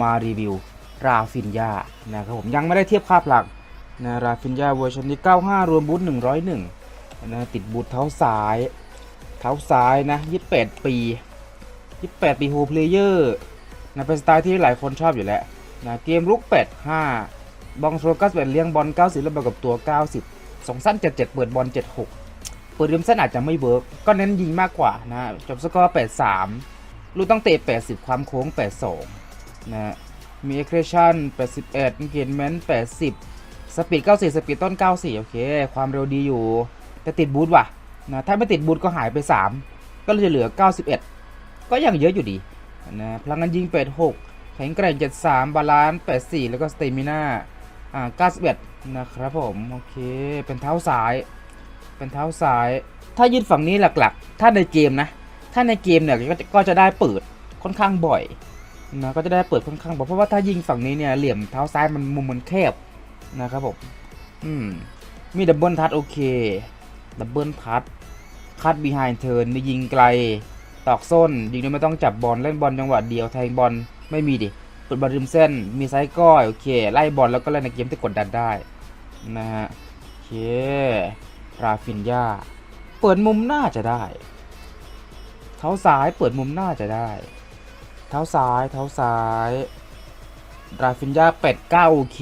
มารีวิวราฟินยานะครับผมยังไม่ได้เทียบค่าพลังนะราฟินยาเวอร์ชันที่95 รวมบูท101นะติดบูทเท้าซ้าย เท้าซ้ายนะ 28 ปี 28 ปีโฮเพลเยอร์นะเป็นสไตล์ที่หลายคนชอบอยู่แล้วนะเกมลุก 85 บองโซล91เลี้ยงบอล 90 แล้วบวกกับตัว 90สองสั้น 77 เปิดบอล 76 เปิดริมเส้นอาจจะไม่เวิร์กก็เน้นยิงมากกว่านะจบสกอร์ 83 ลูกต้องเตะ 80 ความโค้ง 82 นะมีเอ็กเ t ชั่น81มีเกนเมนต์80 สปีด94 สปีดต้น 94 โอเค ความเร็วดีอยู่ แต่ติดบูทว่ะนะถ้าไม่ติดบูทก็หายไป 3 ก็เลยจะเหลือ 91 ก็ยังเยอะอยู่ดีนะพลังงานยิง 86 แข็งแกร่ง 73 บาลานซ์ 84 แล้วก็สเตมิน่าอ่า91 นะครับผม โอเค เป็นเท้าซ้าย เป็นเท้าซ้าย ถ้ายืดฝั่งนี้หลักๆ ถ้าในเกมนะ ถ้าในเกมเนี่ยก็จะได้เปิดค่อนข้างบ่อย นะก็จะได้เปิดค่อนข้างบ่อยเพราะว่าถ้ายิงฝั่งนี้เนี่ยเหลี่ยมเท้าซ้ายมันมุมมันแคบนะครับผมอืมมีดับเบิลทัชโอเคดับเบิลทัชคัดบีไฮเทิร์นยิงไกลตอกส้น ยิงโดยไม่ต้องจับบอลเล่นบอลจังหวะเดียวแทงบอลไม่มีดิเปิดบอลริมเส้น มีไซส์ก้อยโอเคไล่บอลแล้วก็เล่นในเกมที่กดดันได้นะฮะโอเคราฟินยาเปิดมุมน่าจะได้ เท้าซ้ายเปิดมุมน่าจะได้ เท้าซ้าย เท้าซ้ายราฟินยาเป็ดเก้าโอเค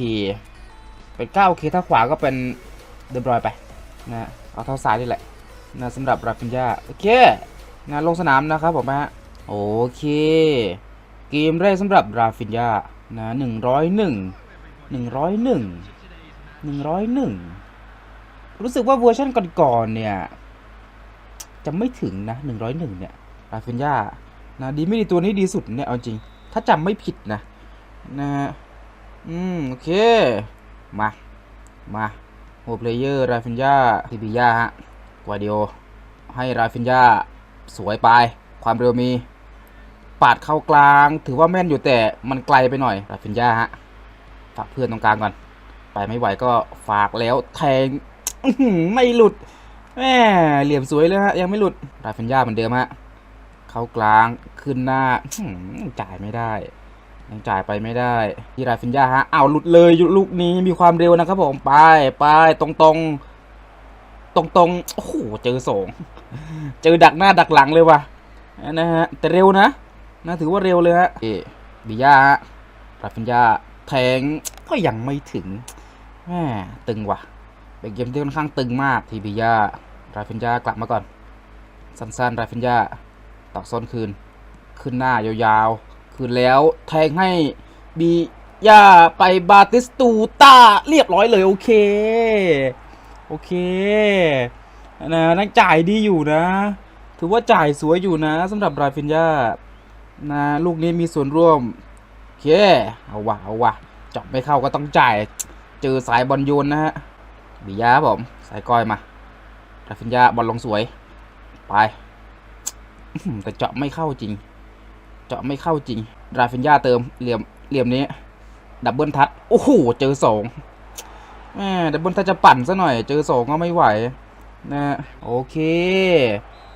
เป็ดเก้าโอเคถ้าขวาก็เป็นเดบรอยไปนะเอาเท้าซ้ายนี่แหละนะสำหรับราฟินยาโอเคนะลงสนามนะครับผมฮะโอเค เกมแรกสำหรับราฟินยานะหนึ่งร้อยหนึ่งหนึ่งร้อยหนึ่งหนึ่งร้อยหนึ่งรู้สึกว่าเวอร์ชันก่อนๆเนี่ย จะไม่ถึงนะ101เนี่ยราฟินยา นะดีไม่ดีตัวนี้ดีสุดเนี่ยเอาจริง ถ้าจำไม่ผิดนะนะฮะอืมโอเค มา มาโฮเพลเยอร์ราฟินยาทิบิยาฮะกวาเดียวให้ราฟินยาสวยไป ความเร็วมี ปาดเข้ากลาง ถือว่าแม่นอยู่แต่มันไกลไปหน่อย ราฟินยาฮะฝากเพื่อนตรงกลางก่อน ไปไม่ไหวก็ฝากแล้วแทงไม่หลุดแหมเหลี่ยมสวยเลยฮะยังไม่หลุดราฟินยาเหมือนเดิมฮะ เข้ากลางขึ้นหน้าจ่ายไม่ได้ยังจ่ายไปไม่ได้ที่ราฟินยาฮะอ้าวหลุดเลยลูกนี้มีความเร็วนะครับผมไปไปตรงตรงตรงตรงโอ้โหเจอสองเจอดักหน้าดักหลังเลยว่ะนะฮะแต่เร็วนะนะถือว่าเร็วเลยฮะเอบิยาฮะราฟินยาแทงก็ยังไม่ถึงแหมตึงว่ะเป็นเกมที่ค่อนข้างตึงมากทีบียาราฟินยากลับมาก่อนสั้นๆราฟินยา ตอกโซนคืน ขึ้นหน้ายาวๆ คืนแล้วแทงให้บีย่าไปบาติสตูตาเรียบร้อยเลย โอเค โอเคนะนักจ่ายดีอยู่นะ ถือว่าจ่ายสวยอยู่นะสำหรับราฟินยานะลูกนี้มีส่วนร่วมโอเคเอาวะเอาวะจาะไม่เข้าก็ต้องจ่าย เจอสายบอลโยนนะฮะบิยาผม สายก้อยมาราฟินยาบอลลงสวย ไป แต่เจาะไม่เข้าจริง เจาะไม่เข้าจริง ราฟินยาเติมเหลี่ยมเหลี่ยมนี้ ดับเบิลทัชโอ้โห เจอสองแม่ดับเบิลทัชจะปั่นซะหน่อย เจอสองก็ไม่ไหว นะ โอเค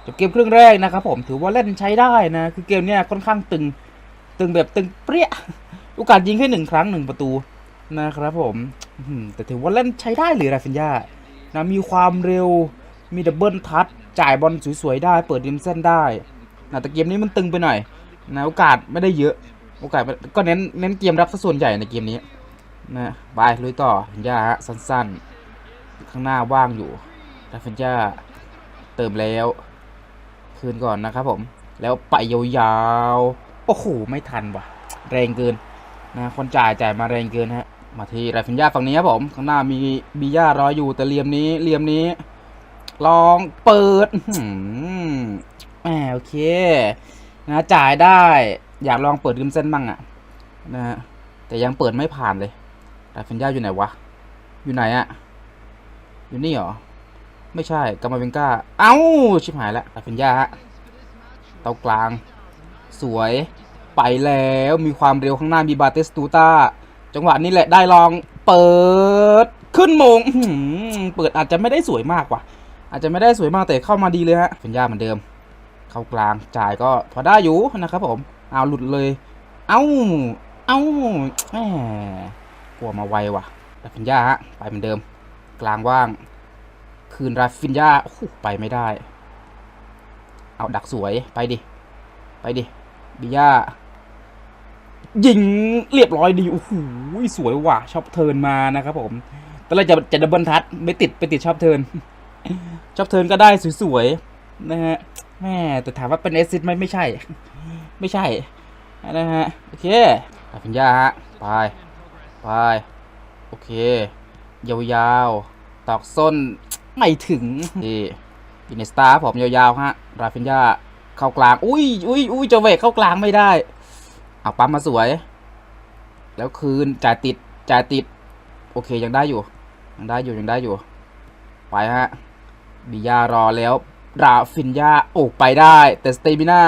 จบเกมครึ่งแรกนะครับผมถือว่าเล่นใช้ได้นะ คือเกมเนี้ยค่อนข้างตึง ตึงแบบตึงเปรี้ยโอกาสยิงแค่หนึ่งครั้งหนึ่งประตูนะครับผมแต่ถือว่าเล่นใช้ได้เลยราฟินยานะมีความเร็ว มีดับเบิลทัชจ่ายบอลสวยๆได้ เปิดริมเส้นได้นะแต่เกมนี้มันตึงไปหน่อยนะโอกาสไม่ได้เยอะ โอกาสก็เน้นเน้นเกมรับซะส่วนใหญ่ในเกมนี้นะไปลุยต่อฟินยาฮะสั้นๆ ข้างหน้าว่างอยู่ราฟินยาเติมแล้ว คืนก่อนนะครับผม แล้วไปยาวๆ โอ้โห ไม่ทันว่ะ แรงเกินนะคนจ่ายจ่ายมาแรงเกินฮะ มาที่ราฟินยาฝั่งนี้ครับผม ข้างหน้ามีบีย่ารออยู่แต่เหลี่ยมนี้เหลี่ยมนี้ ลองเปิดแหมโอเค นะจ่ายได้ อยากลองเปิดริมเส้นบ้างอะนะฮะแต่ยังเปิดไม่ผ่านเลยราฟินยาอยู่ไหนวะ อยู่ไหนอะอยู่นี่เหรอ ไม่ใช่กามาเวงก้าเอ้า ชิบหายแล้วราฟินยาฮะเตากลาง สวยไปแล้วมีความเร็วข้างหน้ามีบาเตสตูตาจังหวะนี้แหละได้ลองเปิดขึ้นมงเปิดอาจจะไม่ได้สวยมากว่ะ อาจจะไม่ได้สวยมากแต่เข้ามาดีเลยฮะฟินยาเหมือนเดิม เข้ากลางจ่ายก็พอได้อยู่นะครับผมเอาหลุดเลย เอ้า เอ้าแหมกลัวมาไวว่ะราฟินยาฮะไปเหมือนเดิม กลางว่าง คืนราฟินยาโอ้ไปไม่ได้ เอาดักสวยไปดิ ไปดิบิยายิงเรียบร้อยดีโอ้โหสวยว่ะชอบเทินมานะครับผมตอนแรกจะจะดับเบิลทัชไม่ติดไปติดชอบเทิน ชอบเทิร์นก็ได้สวยๆนะฮะแม่แต่ถามว่าเป็นเอซิดไหมไม่ใช่ ไม่ใช่นะฮะโอเคราฟินยาฮะไปไปโอเค ยาวๆ ตอกส้นไม่ถึงนี่อินเนสตาผมยาวๆฮะราฟินยาเข้ากลาง อุ้ยอุ้ยอุ้ยเจเวกเข้ากลางไม่ได้ เอาปั๊มมาสวย แล้วคืนจ่ายติดจ่ายติด โอเคยังได้อยู่ ยังได้อยู่ยังได้อยู่ ไปฮะ บิยารอแล้วราฟินยาโอกไปได้ แต่สเตมิน่า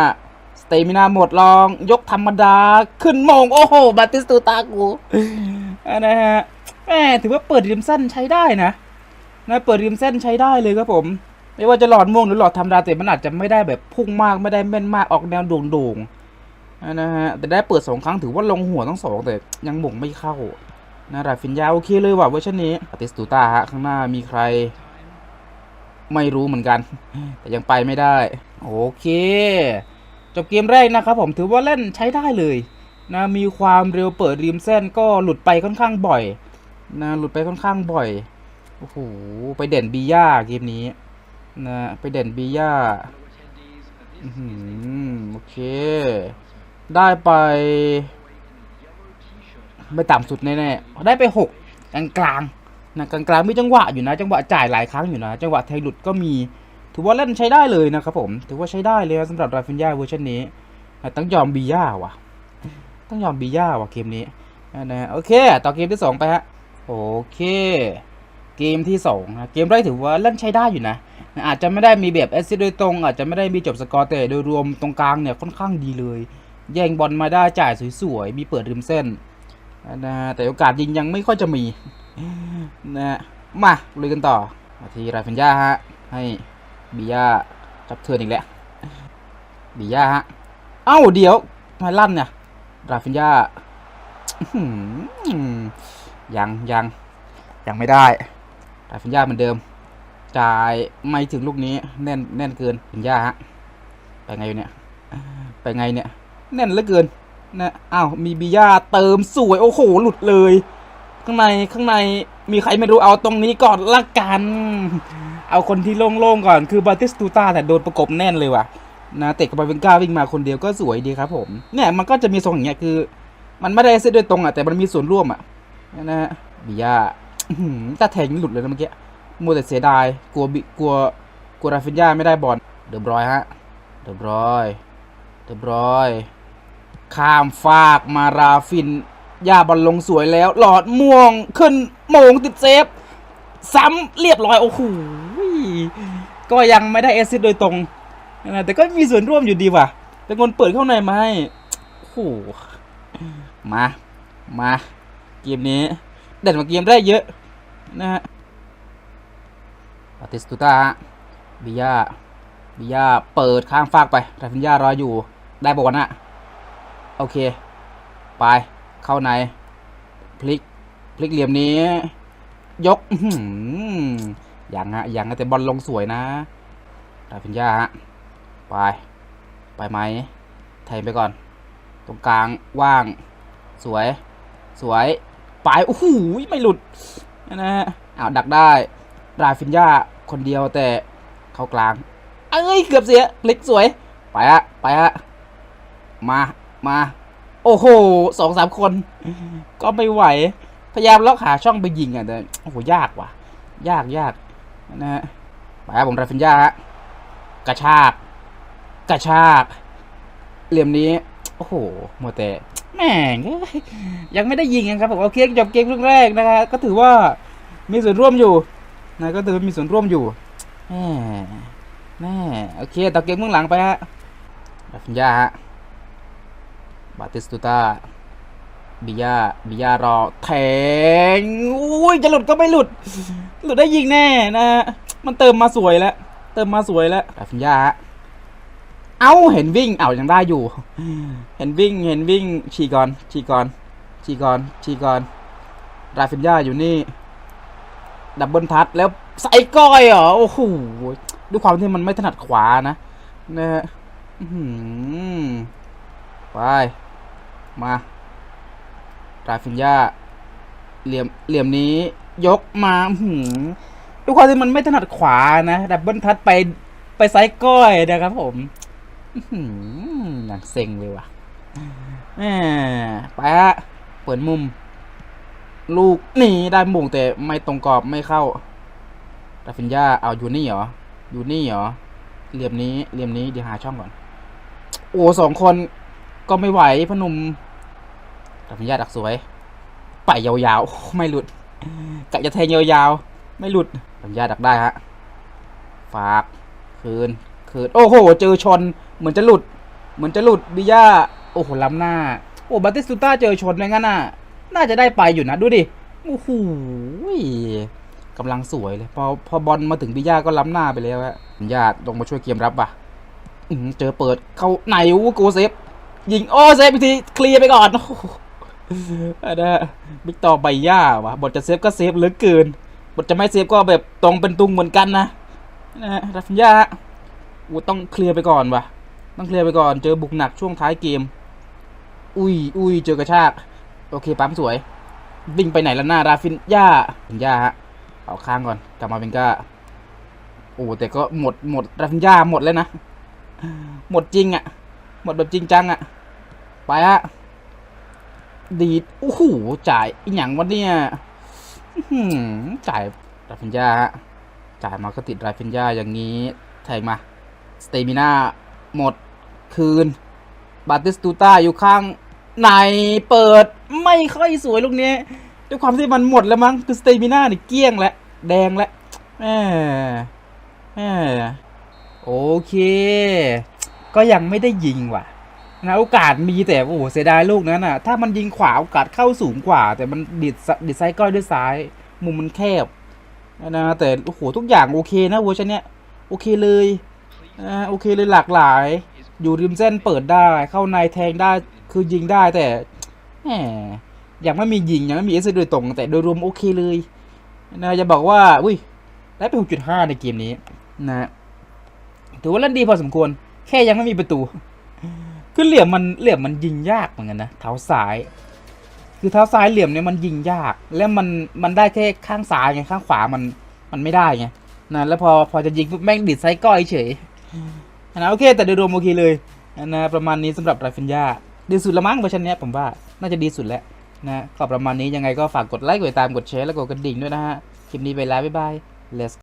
สเตมิน่าหมดลอง ยกธรรมดา ขึ้นมง โอ้โห บาติสตูตากูอะนะฮะแหมถือว่าเปิดริมสั้นใช้ได้นะนะเปิดริมเส้นใช้ได้เลยครับผม ไม่ว่าจะหลอดม่วงหรือหลอดธรรมดาแต่มันอาจจะไม่ได้แบบพุ่งมากไม่ได้แม่นมากออกแนวโด่งๆนะฮะแต่ได้เปิดสองครั้งถือว่าลงหัวทั้งสองแต่ยังหม่งไม่เข้านะราฟินยาโอเคเลยว่ะเวอร์ชันนี้อาติสตูตาฮะข้างหน้ามีใคร ไม่รู้เหมือนกัน แต่ยังไปไม่ได้ โอเค จบเกมแรกนะครับผมถือว่าเล่นใช้ได้เลยนะมีความเร็วเปิดริมเส้นก็หลุดไปค่อนข้างบ่อยนะหลุดไปค่อนข้างบ่อยโอ้โหไปเด่นบีย่าเกมนี้นะไปเด่นบีย่าอือหือโอเค ได้ไปไม่ต่ำสุดแน่ๆได้ไปหกกลางกลางๆ นะกลางกลางๆมีจังหวะอยู่นะ จังหวะจ่ายหลายครั้งอยู่นะ จังหวะไทยหลุดก็มี ถือว่าเล่นใช้ได้เลยนะครับผม ถือว่าใช้ได้เลยนะสำหรับราฟินยาเวอร์ชันนี้นะต้องยอมบีย่าว่ะ ต้องยอมบีย่าว่ะเกมนี้นะโอเค ต่อเกมที่สองไปฮะ โอเค เกมที่2นะเกมแรกถือว่าเล่นใช้ได้อยู่นะ อาจจะไม่ได้มีแบบแอสซิดโดยตรง อาจจะไม่ได้มีจบสกอร์แต่โดยรวมตรงกลางเนี่ยค่อนข้างดีเลย แย่งบอลมาได้จ่ายสวยๆ มีเปิดริมเส้นนะแต่โอกาสยิงยังไม่ค่อยจะมี นะ มาลุยกันต่อมาที่ราฟินยาฮะ ให้บิยาจับเทิร์นอีกแล้วบิยาฮะ เอ้าเดี๋ยวทำไมลั่นเนี่ย ราฟินยาอยังยังยังไม่ได้ราฟินยาเหมือนเดิม จ่ายไม่ถึงลูกนี้ แน่นแน่นเกินฟินยาฮะ ไปไงอยู่เนี่ย ไปไงเนี่ย แน่นเหลือเกินนะอ้าวมีบิยาเติมสวย โอ้โห หลุดเลย ข้างในข้างในมีใครไม่รู้เอาตรงนี้ก่อนละกัน เอาคนที่โล่งๆก่อนคือบาติสตูตาแต่โดนประกบแน่นเลยว่ะนะเตะกับบาเวนก้าวิ่งมาคนเดียวก็สวยดีครับผมเนี่ยมันก็จะมีทรงอย่างเงี้ยคือ มันไม่ได้เซตโดยตรงอะแต่มันมีส่วนร่วมอะนะฮะบิยาอื้อหือถ้าแทงนี่หลุดเลยนะเมื่อกี้มัวแต่เสียดายกลัวบิกลัวกลัวราฟินยาไม่ได้บอลเดือบร้อยฮะเดือบร้อยเดือบร้อยข้ามฟากมาราฟิน ย่าบอลลงสวยแล้ว หลอดม่วงขึ้นโมงติดเซฟ ซ้ำเรียบร้อย โอ้โหก็ยังไม่ได้เอซิดโดยตรงนะแต่ก็มีส่วนร่วมอยู่ดีว่ะ เป็นคนเปิดเข้าในมาให้โอ้โหมา มาเกมนี้เด่นกว่าเกมได้เยอะนะฮะอาติสตูตาบิยาบิยาเปิดข้างฟากไปราฟินยารออยู่ ได้บอลนะโอเค ไป เข้าใน พลิก พลิกเหลี่ยมนี้ ยกอื้อหือยังฮะอยังแต่บอลลงสวยนะราฟินยาฮะ ไป ไปไหมแทงไปก่อน ตรงกลางว่าง สวย สวย ไป โอ้โห ไม่หลุด นะฮะอ้าวดักได้ราฟินยาคนเดียวแต่เข้ากลาง เอ้ย เกือบเสียพลิกสวย ไปฮะ ไปฮะ มา มา โอ้โหสองสามคน ก็ไม่ไหว พยายามล็อกหาช่องไปยิงอะแต่โอ้โหยากว่ะ ยากยากนะฮะไปครับผมราฟินยาฮะกระชาก กระชาก เหลี่ยมนี้ โอ้โหมัวแต่แม่งยังไม่ได้ยิงนะครับผมโอาเคจบเกมครึ่งแรกนะครับก็ถือว่ามีส่วนร่วมอยู่นะก็ถือว่ามีส่วนร่วมอยู่แม่แม่โอเคต่อเกมเบื้องหลังไปฮะดาฟินยาฮะ บาติสตูตาบิยาบิยารอแทงอุ้ยจะหลุดก็ไม่หลุด หลุดได้ยิงแน่นะฮะมันเติมมาสวยแล้ว เติมมาสวยแล้วดาฟินยาฮะเอ้าเห็นวิ่ง เอ้ายังได้อยู่ เห็นวิ่งเห็นวิ่งฉีกก่อนฉีกก่อนฉีกก่อนฉีกก่อนราฟินยาอยู่นี่ ดับเบิลทัชแล้วใส่ก้อยเหรอโอ้โหด้วยความที่มันไม่ถนัดขวานะนะฮะอื้อหือไป มาราฟินยาเหลี่ยมเหลี่ยมนี้ยกมาหือด้วยความที่มันไม่ถนัดขวานะดับเบิลทัชไปไปไซส์ก้อยนะครับผมหืออย่างเซ็งเลยว่ะแหมไปฮะเปิดมุม ลูกนี่ได้มุงแต่ไม่ตรงกรอบไม่เข้าดาฟินยาเอาอยู่นี่เหรออยู่นี่เหรอเหลี่ยมนี้เหลี่ยมนี้เดี๋ยวหาช่องก่อน โอ้สองคน ก็ไม่ไหวพอหนุ่มดาฟินยาดักสวยไปยาวๆไม่หลุดกะจะแทงยาวๆไม่หลุดดาฟินยาดักได้ฮะฝากคืนคืนโอ้โห เจอชนเหมือนจะหลุด เหมือนจะหลุดบิยาโอ้โหล้ำหน้า โอ้บาติสตูต้าเจอชนเลยงั้นน่ะ น่าจะได้ไปอยู่นะดูดิโอ้โหกำลังสวยเลย พอพอบอลมาถึงบิยาก็ล้ำหน้าไปแล้วฮะบิย่าลงมาช่วยเกมรับว่ะเจอเปิดเข้าไหนวะโกเซฟ ยิงโอ้เซฟอีกทีเคลียร์ไปก่อนอันนะบิ๊กต่อใบย่าวะบทจะเซฟก็เซฟเหลือเกิน บทจะไม่เซฟก็แบบตรงเป็นตุงเหมือนกันนะนะรัฟฟินยาฮะอูต้องเคลียร์ไปก่อนวะต้องเคลียร์ไปก่อนเจอบุกหนักช่วงท้ายเกม อุ้ยอุ้ยเจอกระชาก โอเคปั๊มสวย วิ่งไปไหนแล้วหน้าราฟินยาฟินยาฮะเอาข้างก่อนกลับมาเป็นก้าโอ้แต่ก็หมดหมดราฟินยาหมดแล้วนะ หมดจริงอะ่ะ หมดแบบจริงจังอะไปฮะดีดโอ้โหจ่ายอีหยังวะเนี่ยจ่ายราฟินยาฮะจ่ายมาก็ติดราฟินยาอย่างนี้แทงมาสเตมิน่าหมดคืน บาติสตูต้าอยู่ข้างในเปิดไม่ค่อยสวยลูกนี้ด้วยความที่มันหมดแล้วมั้งคือสเตมิน่าเนี่ยเกี้ยงแล้วแดงแล้วแหมแหมโอเค ก็ยังไม่ได้ยิงว่ะนะโอกาสมีแต่โอ้โหเสียดายลูกนั้นอะ ถ้ามันยิงขวาโอกาสเข้าสูงกว่า แต่มันดิดซะดิดไซด์ก้อยด้วยซ้าย มุมมันแคบนะแต่โอ้โหทุกอย่างโอเคนะเวอร์ชันเนี้ยโอเคเลยนะโอเคเลยหลากหลาย อยู่ริมเส้นเปิดได้ เข้าในแทงได้คือยิงได้แต่แหมยังไม่มียิงยังไม่มีเอสโดยตรง แต่โดยรวมโอเคเลยนะจะบอกว่าอุ้ยได้ไป 6.5 ในเกมนี้นะถือว่าเล่นดีพอสมควร แค่ยังไม่มีประตู คือเหลี่ยมมันเหลี่ยมมันยิงยากเหมือนกันนะเท้าซ้าย คือเท้าซ้ายเหลี่ยมเนี่ยมันยิงยาก แล้วมันมันได้แค่ข้างซ้ายไงข้างขวามันมันไม่ได้ไงนะแล้วพอพอจะยิงปุ๊บแม่งดิดไซก้อยเฉยนะโอเค แต่โดยรวมโอเคเลยนะประมาณนี้สำหรับไรฟินยาดีสุดละมั้งเวอร์ชันเนี้ยผมว่าน่าจะดีสุดแล้วนะก็ประมาณนี้ยังไงก็ฝากกดไลค์กดติดตามกดแชร์แล้วกดกระดิ่งด้วยนะฮะคลิปนี้ไปแล้วบ๊ายบาย let's